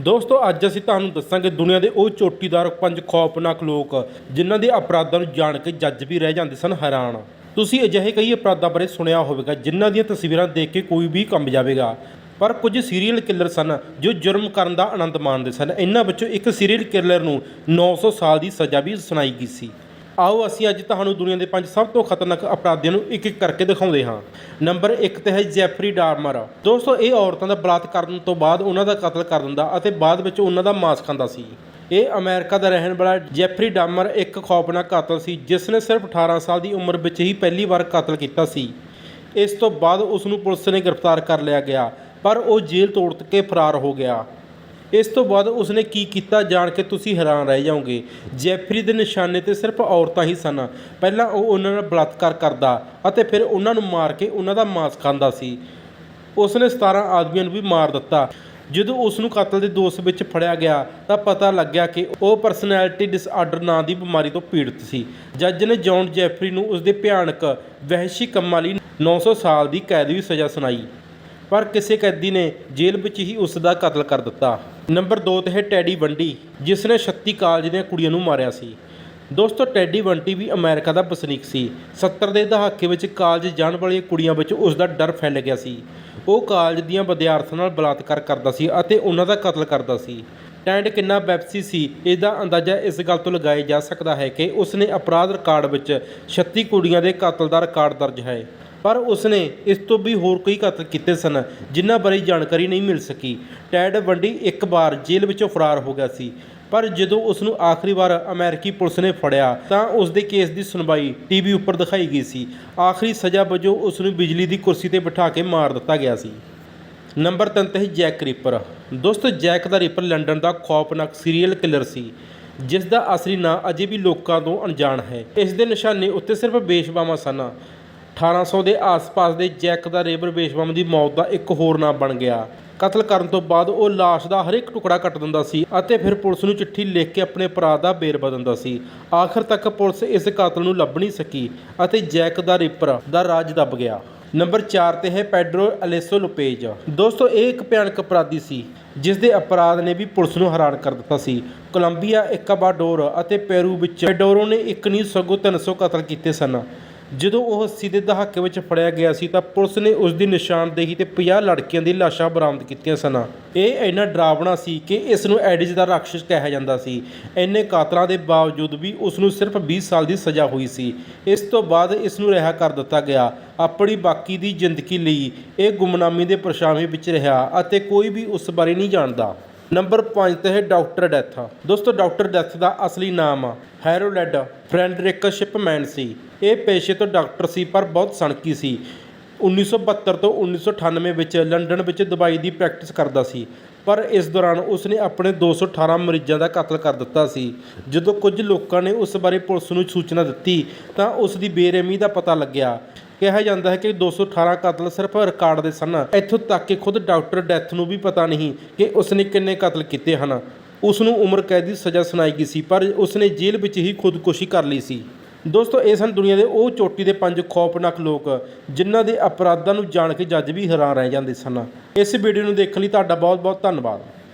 ਦੋਸਤੋ, ਅੱਜ ਅਸੀਂ ਤੁਹਾਨੂੰ ਦੱਸਾਂਗੇ ਦੁਨੀਆ ਦੇ ਉਹ ਚੋਟੀਦਾਰ ਪੰਜ ਖੌਫਨਾਕ ਲੋਕ, ਜਿਨ੍ਹਾਂ ਦੇ ਅਪਰਾਧਾਂ ਨੂੰ ਜਾਣ ਕੇ ਜੱਜ ਵੀ ਰਹਿ ਜਾਂਦੇ ਸਨ, ਹੈਰਾਨ। ਤੁਸੀਂ ਅਜਿਹੇ ਕਈ ਅਪਰਾਧਾਂ ਬਾਰੇ ਸੁਣਿਆ ਹੋਵੇਗਾ, ਜਿਨ੍ਹਾਂ ਦੀਆਂ ਤਸਵੀਰਾਂ ਦੇਖ ਕੇ ਕੋਈ ਵੀ ਕੰਬ ਜਾਵੇਗਾ। ਪਰ ਕੁਝ ਸੀਰੀਅਲ ਕਿਲਰ ਸਨ, ਜੋ ਜੁਰਮ ਕਰਨ ਦਾ ਆਨੰਦ ਮਾਣਦੇ ਸਨ। ਇਹਨਾਂ ਵਿੱਚੋਂ ਇੱਕ ਸੀਰੀਅਲ ਕਿਲਰ ਨੂੰ 900 ਸਾਲ ਦੀ ਸਜ਼ਾ ਵੀ ਸੁਣਾਈ ਗਈ ਸੀ। ਆਓ ਅਸੀਂ ਅੱਜ ਤੁਹਾਨੂੰ ਦੁਨੀਆ ਦੇ ਪੰਜ ਸਭ ਤੋਂ ਖਤਰਨਾਕ ਅਪਰਾਧੀਆਂ ਨੂੰ ਇੱਕ ਇੱਕ ਕਰਕੇ ਦਿਖਾਉਂਦੇ ਹਾਂ। ਨੰਬਰ 1 ਤੇ ਹੈ ਜੈਫਰੀ ਡਾਰਮਰ। ਦੋਸਤੋ, ਇਹ ਔਰਤਾਂ ਦਾ ਬਲਾਤਕਾਰ ਕਰਨ ਤੋਂ ਬਾਅਦ ਉਹਨਾਂ ਦਾ ਕਤਲ ਕਰ ਦਿੰਦਾ ਅਤੇ ਬਾਅਦ ਵਿੱਚ ਉਹਨਾਂ ਦਾ ਮਾਸ ਖਾਂਦਾ ਸੀ। ਇਹ ਅਮਰੀਕਾ ਦਾ ਰਹਿਣ ਵਾਲਾ ਜੈਫਰੀ ਡਾਮਰ ਇੱਕ ਖੌਫਨਾਕ ਕਾਤਲ ਸੀ ਜਿਸ ਨੇ ਸਿਰਫ 18 ਸਾਲ ਦੀ ਉਮਰ ਵਿੱਚ ਹੀ ਪਹਿਲੀ ਵਾਰ ਕਤਲ ਕੀਤਾ ਸੀ। ਇਸ ਤੋਂ ਬਾਅਦ ਉਸ ਨੂੰ ਪੁਲਿਸ ਨੇ ਗ੍ਰਿਫਤਾਰ ਕਰ ਲਿਆ ਗਿਆ, ਪਰ ਉਹ ਜੇਲ੍ਹ ਤੋੜ ਕੇ ਫਰਾਰ ਹੋ ਗਿਆ। ਇਸ ਤੋਂ ਬਾਅਦ ਉਸਨੇ ਕੀ ਕੀਤਾ ਜਾਣ ਕੇ ਤੁਸੀਂ ਹੈਰਾਨ ਰਹਿ ਜਾਓਗੇ? ਜੈਫਰੀ ਦੇ ਨਿਸ਼ਾਨੇ ਤੇ ਸਿਰਫ ਔਰਤਾਂ ਹੀ ਸਨ। ਪਹਿਲਾਂ ਉਹ ਉਹਨਾਂ ਨਾਲ ਬਲਾਤਕਾਰ ਕਰਦਾ ਅਤੇ ਫਿਰ ਉਹਨਾਂ ਨੂੰ ਮਾਰ ਕੇ ਉਹਨਾਂ ਦਾ ਮਾਂਸ ਖਾਂਦਾ ਸੀ। ਉਸਨੇ 17 ਆਦਮੀਆਂ ਨੂੰ ਵੀ ਮਾਰ ਦਿੱਤਾ। ਜਦੋਂ ਉਸ ਨੂੰ ਕਤਲ ਦੇ ਦੋਸ਼ ਵਿੱਚ ਫੜਿਆ ਗਿਆ, ਤਾਂ ਪਤਾ ਲੱਗਿਆ ਕਿ ਉਹ ਪਰਸਨੈਲਿਟੀ ਡਿਸਆਰਡਰ ਨਾਂ ਦੀ ਬਿਮਾਰੀ ਤੋਂ ਪੀੜਤ ਸੀ। ਜੱਜ ਨੇ ਜੌਨ ਜੈਫਰੀ ਨੂੰ ਉਸਦੇ ਭਿਆਨਕ, ਵਹਿਸ਼ੀ ਕੰਮਾਂ ਲਈ 900 ਸਾਲ ਦੀ ਕੈਦ ਦੀ ਸਜ਼ਾ ਸੁਣਾਈ। ਪਰ ਕਿਸੇ ਕੈਦੀ ਨੇ ਜੇਲ੍ਹ ਵਿੱਚ ਹੀ ਉਸ ਦਾ ਕਤਲ ਕਰ ਦਿੱਤਾ। ਨੰਬਰ 2 ਤੇ ਹੈ ਟੈਡੀ ਵੰਡੀ, ਜਿਸ ਨੇ 36 ਕਾਲਜ ਦੀਆਂ ਕੁੜੀਆਂ ਨੂੰ ਮਾਰਿਆ ਸੀ। ਦੋਸਤੋ, ਟੈਡੀ ਵੰਟੀ ਵੀ ਅਮਰੀਕਾ ਦਾ ਵਸਨੀਕ ਸੀ। 70 ਦੇ ਦਹਾਕੇ ਵਿੱਚ ਕਾਲਜ ਜਾਣ ਵਾਲੀਆਂ ਕੁੜੀਆਂ ਵਿੱਚ ਉਸ ਦਾ ਡਰ ਫੈਲ ਗਿਆ ਸੀ। ਉਹ ਕਾਲਜ ਦੀਆਂ ਵਿਦਿਆਰਥਣਾਂ ਨਾਲ ਬਲਾਤਕਾਰ ਕਰਦਾ ਸੀ ਅਤੇ ਉਹਨਾਂ ਦਾ ਕਤਲ ਕਰਦਾ ਸੀ। ਟੈਂਡ ਕਿੰਨਾ ਵੈਪਸੀ ਸੀ, ਇਹਦਾ ਅੰਦਾਜ਼ਾ ਇਸ ਗੱਲ ਤੋਂ ਲਗਾਇਆ ਜਾ ਸਕਦਾ ਹੈ ਕਿ ਉਸ ਨੇ ਅਪਰਾਧ ਰਿਕਾਰਡ ਵਿੱਚ 36 ਕੁੜੀਆਂ ਦੇ ਕਤਲ ਦਾ ਰਿਕਾਰਡ ਦਰਜ ਹੈ। ਪਰ ਉਸਨੇ ਇਸ ਤੋਂ ਵੀ ਹੋਰ ਕਈ ਕਤਲ ਕੀਤੇ ਸਨ, ਜਿਨ੍ਹਾਂ ਬਾਰੇ ਜਾਣਕਾਰੀ ਨਹੀਂ ਮਿਲ ਸਕੀ। ਟੈਡ ਵੰਡੀ ਇੱਕ ਵਾਰ ਜੇਲ੍ਹ ਵਿੱਚੋਂ ਫਰਾਰ ਹੋ ਗਿਆ ਸੀ, ਪਰ ਜਦੋਂ ਉਸ ਨੂੰ ਆਖਰੀ ਵਾਰ ਅਮਰੀਕੀ ਪੁਲਿਸ ਨੇ ਫੜਿਆ, ਤਾਂ ਉਸ ਦੇ ਕੇਸ ਦੀ ਸੁਣਵਾਈ ਟੀਵੀ ਉੱਪਰ ਦਿਖਾਈ ਗਈ ਸੀ। ਆਖਰੀ ਸਜ਼ਾ ਵਜੋਂ ਉਸ ਨੂੰ ਬਿਜਲੀ ਦੀ ਕੁਰਸੀ ਤੇ ਬਿਠਾ ਕੇ ਮਾਰ ਦਿੱਤਾ ਗਿਆ ਸੀ। ਨੰਬਰ 3 ਤੇ ਜੈਕ ਰੀਪਰ। ਦੋਸਤੋ, ਜੈਕ ਦਾ ਰੀਪਰ ਲੰਡਨ ਦਾ ਖੌਫਨਾਕ ਸੀਰੀਅਲ ਕਿਲਰ ਸੀ, ਜਿਸ ਦਾ ਅਸਲੀ ਨਾਂ ਅਜੇ ਵੀ ਲੋਕਾਂ ਤੋਂ ਅਣਜਾਣ ਹੈ। ਇਸ ਦੇ ਨਿਸ਼ਾਨੇ ਉੱਤੇ ਸਿਰਫ ਬੇਸ਼ਬਾਵਾਂ ਸਨ। 1800 ਦੇ ਆਸ-ਪਾਸ ਦੇ ਜੈਕ ਦਾ ਰੇਬਰ ਬੇਸ਼ਬਮ ਦੀ ਮੌਤ ਦਾ ਇੱਕ ਹੋਰ ਨਾਂ ਬਣ ਗਿਆ। ਕਤਲ ਕਰਨ ਤੋਂ ਬਾਅਦ ਉਹ ਲਾਸ਼ ਦਾ ਹਰ ਇੱਕ ਟੁਕੜਾ ਕੱਟ ਦਿੰਦਾ ਸੀ ਅਤੇ ਫਿਰ ਪੁਲਿਸ ਨੂੰ ਚਿੱਠੀ ਲਿਖ ਕੇ ਆਪਣੇ ਅਪਰਾਧ ਦਾ ਬੇਰਵਾ ਦਿੰਦਾ ਸੀ। ਆਖਰ ਤੱਕ ਪੁਲਿਸ ਇਸ ਕਾਤਲ ਨੂੰ ਲੱਭ ਨਹੀਂ ਸਕੀ ਅਤੇ ਜੈਕ ਦਾ ਰੀਪਰ ਦਾ ਰਾਜ ਦੱਬ ਗਿਆ। ਨੰਬਰ 4 ਤੇ ਹੈ ਪੈਡਰੋ ਅਲੇਸੋ ਲੁਪੇਜ। ਦੋਸਤੋ, ਇਹ ਇੱਕ ਭਿਆਨਕ ਅਪਰਾਧੀ ਸੀ, ਜਿਸ ਦੇ ਅਪਰਾਧ ਨੇ ਵੀ ਪੁਲਿਸ ਨੂੰ ਹੈਰਾਨ ਕਰ ਦਿੱਤਾ ਸੀ। ਕੋਲੰਬੀਆ, ਇਕਾਬਾਡੋਰ ਅਤੇ ਪੈਰੂ ਵਿੱਚ ਪੈਡੋਰੋ ਨੇ ਇੱਕ ਨਹੀਂ ਸਗੋਂ 300 ਕਤਲ ਕੀਤੇ ਸਨ। ਜਦੋਂ ਉਹ 80 ਦੇ ਦਹਾਕੇ ਵਿੱਚ ਫੜਿਆ ਗਿਆ ਸੀ ਤਾਂ ਪੁਲਿਸ ਨੇ ਉਸ ਦੀ ਨਿਸ਼ਾਨਦੇਹੀ ਤੇ 50 ਲੜਕੀਆਂ ਦੀ ਲਾਸ਼ਾਂ ਬਰਾਮਦ ਕੀਤੀਆਂ ਸਨ। ਇਹ ਇੰਨਾ ਡਰਾਵਣਾ ਸੀ ਕਿ ਇਸ ਨੂੰ ਐਡਿਜ ਦਾ ਰਾਖਸ਼ ਕਿਹਾ ਜਾਂਦਾ ਸੀ। ਇੰਨੇ ਕਾਤਲਾਂ ਦੇ ਬਾਵਜੂਦ ਵੀ ਉਸ ਨੂੰ ਸਿਰਫ 20 ਸਾਲ ਦੀ ਸਜ਼ਾ ਹੋਈ ਸੀ। ਇਸ ਤੋਂ ਬਾਅਦ ਇਸ ਨੂੰ ਰਿਹਾ ਕਰ ਦਿੱਤਾ ਗਿਆ। ਆਪਣੀ ਬਾਕੀ ਦੀ ਜ਼ਿੰਦਗੀ ਲਈ ਇਹ ਗੁੰਮਨਾਮੀ ਦੇ ਪਰਛਾਵੇਂ ਵਿੱਚ ਰਿਹਾ ਅਤੇ ਕੋਈ ਵੀ ਉਸ ਬਾਰੇ ਨਹੀਂ ਜਾਣਦਾ। ਨੰਬਰ 5 ਤੇ ਹੈ ਡਾਕਟਰ ਡੈਥ ਦੋਸਤੋ, ਡਾਕਟਰ ਡੈਥ ਦਾ ਅਸਲੀ ਨਾਮ ਹੈਰੋਲੈਡ ਫ੍ਰੈਂਡਰਿਕ ਸ਼ਿਪਮੈਨ ਸੀ। ਇਹ ਪੇਸ਼ੇ ਤੋਂ ਡਾਕਟਰ ਸੀ, ਪਰ ਬਹੁਤ ਸਣਕੀ ਸੀ। 1972 ਤੋਂ 1998 ਵਿੱਚ ਲੰਡਨ ਵਿੱਚ ਦਵਾਈ ਦੀ ਪ੍ਰੈਕਟਿਸ ਕਰਦਾ ਸੀ, ਪਰ ਇਸ ਦੌਰਾਨ ਉਸ ਨੇ ਆਪਣੇ 218 ਮਰੀਜ਼ਾਂ ਦਾ ਕਤਲ ਕਰ ਦਿੱਤਾ ਸੀ। ਜਦੋਂ ਕੁਝ ਲੋਕਾਂ ਨੇ ਉਸ ਬਾਰੇ ਪੁਲਿਸ ਨੂੰ ਸੂਚਨਾ ਦਿੱਤੀ, ਤਾਂ ਉਸ ਦੀ ਬੇਰਹਿਮੀ ਦਾ ਪਤਾ ਲੱਗਿਆ। ਕਿਹਾ ਜਾਂਦਾ ਹੈ ਕਿ 218 ਕਤਲ ਸਿਰਫ ਰਿਕਾਰਡ ਦੇ ਸਨ। ਇੱਥੋਂ ਤੱਕ ਕਿ ਖੁਦ ਡਾਕਟਰ ਡੈਥ ਨੂੰ ਵੀ ਪਤਾ ਨਹੀਂ ਕਿ ਉਸਨੇ ਕਿੰਨੇ ਕਤਲ ਕੀਤੇ ਹਨ। ਉਸ ਨੂੰ ਉਮਰ ਕੈਦ ਦੀ ਸਜ਼ਾ ਸੁਣਾਈ ਗਈ ਸੀ, ਪਰ ਉਸ ਨੇ ਜੇਲ੍ਹ ਵਿੱਚ ਹੀ ਖੁਦਕੁਸ਼ੀ ਕਰ ਲਈ ਸੀ। ਦੋਸਤੋ, ਇਹ ਸਨ ਦੁਨੀਆ ਦੇ ਉਹ ਚੋਟੀ ਦੇ ਪੰਜ ਖੌਫਨਾਕ ਲੋਕ, ਜਿਨ੍ਹਾਂ ਦੇ ਅਪਰਾਧਾਂ ਨੂੰ ਜਾਣ ਕੇ ਜੱਜ ਵੀ ਹੈਰਾਨ ਰਹਿ ਜਾਂਦੇ ਸਨ। ਇਸ ਵੀਡੀਓ ਨੂੰ ਦੇਖਣ ਲਈ ਤੁਹਾਡਾ ਬਹੁਤ ਬਹੁਤ ਧੰਨਵਾਦ।